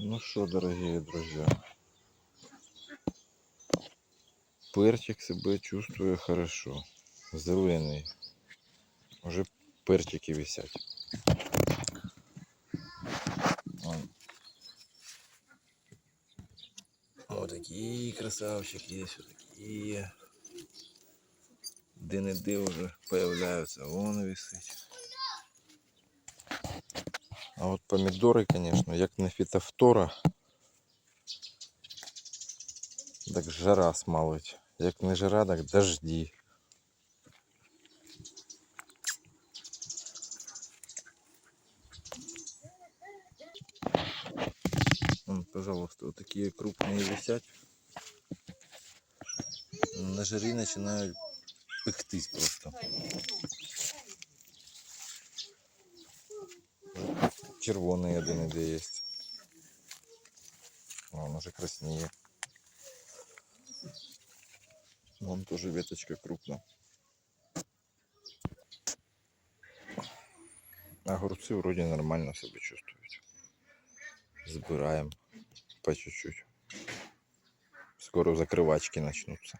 Ну что, дорогие друзья, перчик себе чувствує хорошо. Зелений. Уже перчики висять. Вон. Вот такие красавчики есть, вот такие. Де-не-де вже появляються, вон висить. А от помідори, конечно, як не фітофтора, так жара смалить. Як не жара, так дожді. Вон, пожалуйста, вот такие крупные висят. На жарі починають пектись просто. Червоний один іде є. Вон уже краснее. Вон тоже веточка крупная. Огурцы вроде нормально себя чувствуют. Забираем по чуть-чуть. Скоро закрывачки начнутся.